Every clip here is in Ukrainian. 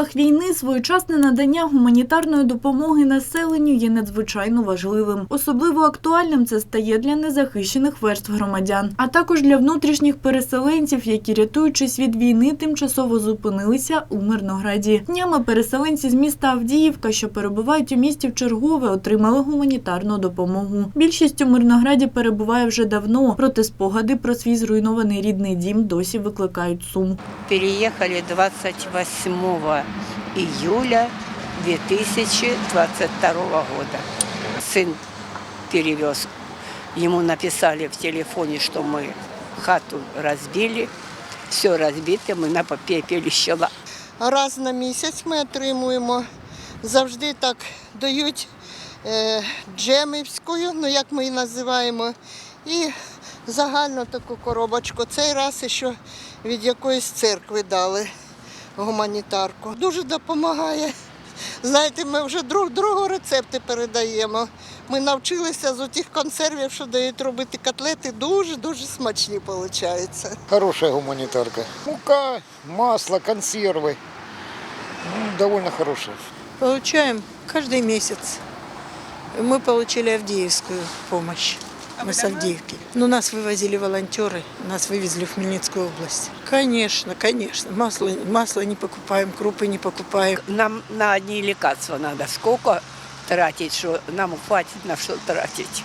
умовах війни своєчасне надання гуманітарної допомоги населенню є надзвичайно важливим. Особливо актуальним це стає для незахищених верств громадян, а також для внутрішніх переселенців, які рятуючись від війни, тимчасово зупинилися у Мирнограді. Днями переселенці з міста Авдіївка, що перебувають у місті в чергове, отримали гуманітарну допомогу. Більшість у Мирнограді перебуває вже давно, проте спогади про свій зруйнований рідний дім досі викликають сум. переехали 28 июля 2022 года. Сын перевез. Ему написали в телефоне, что мы хату разбили. Все разбито, мы на попепелище ла- Раз на місяць ми отримуємо. Завжди так дають е, джемівською, ну як ми її називаємо, і загальну таку коробочку. Цей раз ще від якоїсь церкви дали гуманітарку. Дуже допомагає. Знаєте, ми вже друг другу рецепти передаємо. Ми навчилися з тих консервів, що дають робити котлети, дуже-дуже смачні виходить. Хорошая гуманитарка. Мука, масло, консервы. Ну, довольно хорошая. Получаем каждый месяц. Мы получили Авдеевскую помощь. Мы с Авдеевки. Ну, нас вывозили волонтеры, нас вывезли в Хмельницкую область. Конечно, конечно. Масло, масло не покупаем, крупы не покупаем. Нам на одни лекарства надо. Сколько тратить, что нам хватит на что тратить.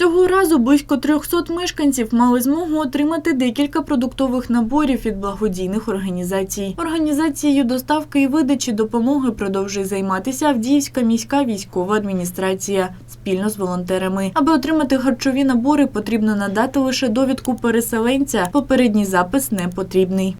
Цього разу близько 300 мешканців мали змогу отримати декілька продуктових наборів від благодійних організацій. Організацією доставки і видачі допомоги продовжує займатися Авдіївська міська військова адміністрація спільно з волонтерами. Аби отримати харчові набори, потрібно надати лише довідку переселенця. Попередній запис не потрібний.